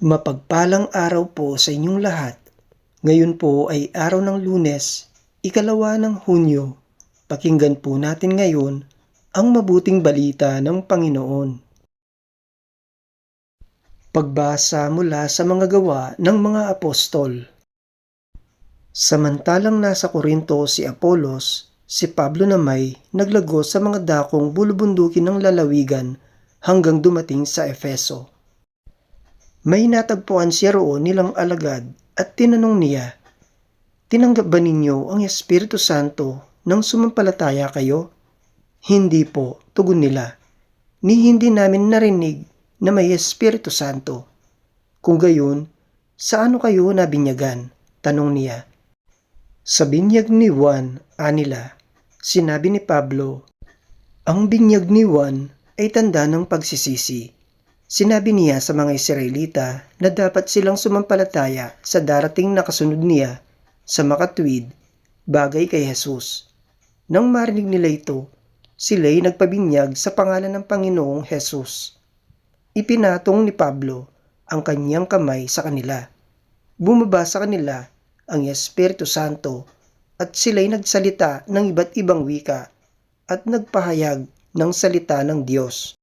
Mapagpalang araw po sa inyong lahat. Ngayon po ay araw ng lunes, ikalawa ng Hunyo. Pakinggan po natin ngayon ang mabuting balita ng Panginoon. Pagbasa mula sa mga gawa ng mga apostol. Samantalang nasa Korinto si Apolos, si Pablo namay naglago sa mga dakong bulubundukin ng lalawigan hanggang dumating sa Efeso. May natagpuan siya roon nilang alagad at tinanong niya, Tinanggap ba ninyo ang Espiritu Santo nang sumampalataya kayo? Hindi po, tugon nila. Ni hindi namin narinig na may Espiritu Santo. Kung gayon, sa ano kayo nabinyagan? Tanong niya. Sa binyag ni Juan, anila, sinabi ni Pablo, Ang binyag ni Juan ay tanda ng pagsisisi. Sinabi niya sa mga Israelita na dapat silang sumampalataya sa darating na kasunod niya sa makatwid bagay kay Jesus. Nang marinig nila ito, sila'y nagpabinyag sa pangalan ng Panginoong Jesus. Ipinatong ni Pablo ang kanyang kamay sa kanila. Bumaba sa kanila ang Espiritu Santo at sila'y nagsalita ng iba't ibang wika at nagpahayag ng salita ng Diyos.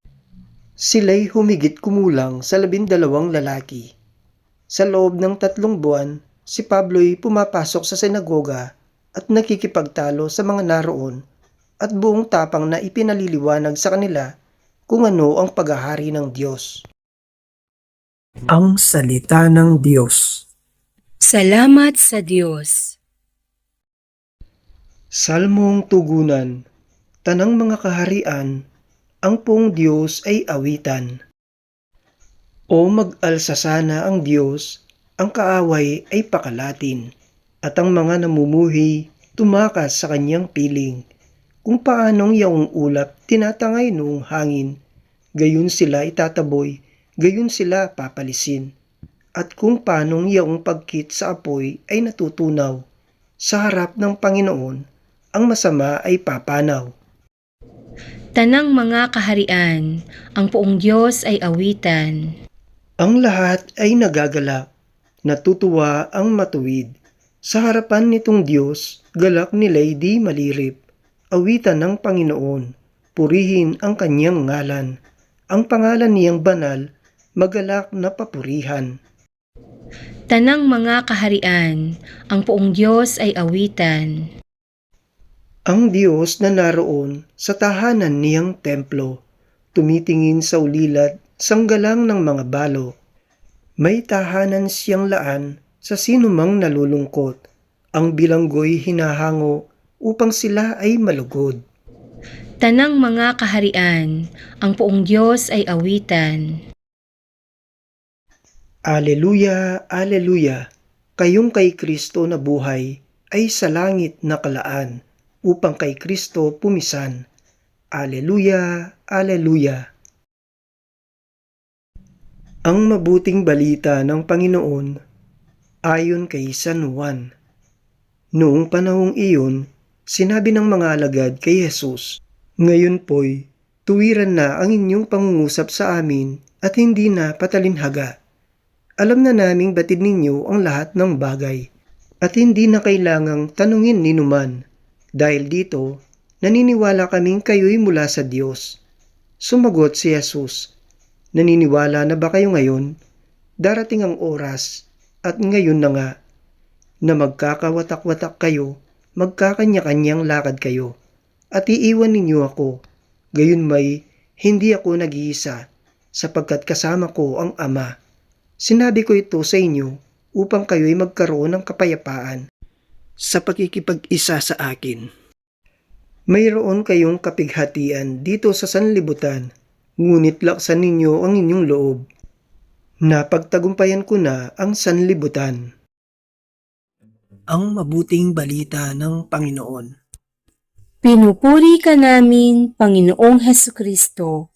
Sila'y humigit kumulang sa labindalawang lalaki. Sa loob ng tatlong buwan, si Pablo'y pumapasok sa sinagoga at nakikipagtalo sa mga naroon at buong tapang na ipinaliliwanag sa kanila kung ano ang paghahari ng Diyos. Ang Salita ng Diyos Salamat sa Diyos. Salmong Tugunan Tanang mga kaharian, ang pong Diyos ay awitan. O mag-alsa sana ang Diyos, ang kaaway ay pakalatin, at ang mga namumuhi tumakas sa kanyang piling. Kung paanong yaong ulap tinatangay noong hangin, gayon sila itataboy, gayon sila papalisin. At kung paanong yaong pagkit sa apoy ay natutunaw, sa harap ng Panginoon, ang masama ay papanaw. Tanang mga kaharian, ang poong Diyos ay awitan. Ang lahat ay nagagalak, natutuwa ang matuwid. Sa harapan nitong Diyos, galak nila'y di malirip. Awitan ng Panginoon, purihin ang kanyang ngalan. Ang pangalan niyang banal, magalak na papurihan. Tanang mga kaharian, ang poong Diyos ay awitan. Ang Diyos na naroon sa tahanan niyang templo, tumitingin sa ulilad, sanggalang ng mga balo. May tahanan siyang laan sa sinumang nalulungkot. Ang bilanggo'y hinahango upang sila ay malugod. Tanang mga kaharian, ang poong Diyos ay awitan. Aleluya, Aleluya! Kayong kay Kristo na buhay ay sa langit na kalaan upang kay Kristo pumisan. Aleluya, Aleluya! Ang mabuting balita ng Panginoon ayon kay San Juan. Noong panahong iyon, sinabi ng mga alagad kay Jesus, Ngayon po'y tuwiran na ang inyong pangungusap sa amin at hindi na patalinhaga. Alam na naming batid ninyo ang lahat ng bagay at hindi na kailangang tanungin ni numan. Dahil dito, naniniwala kaming kayo'y mula sa Diyos. Sumagot si Jesus, Naniniwala na ba kayo ngayon? Darating ang oras at ngayon na nga na magkakawatak-watak kayo, magkakanya-kanyang lakad kayo, at iiwan ninyo ako. Gayon may, hindi ako nag-iisa, sapagkat kasama ko ang Ama. Sinabi ko ito sa inyo upang kayo'y magkaroon ng kapayapaan sa pagkikipag-isa sa akin. Mayroon kayong kapighatian dito sa sanlibutan, ngunit laksan ninyo ang inyong loob. Napagtagumpayan ko na ang sanlibutan. Ang mabuting balita ng Panginoon. Pinupuri ka namin, Panginoong Heso Kristo.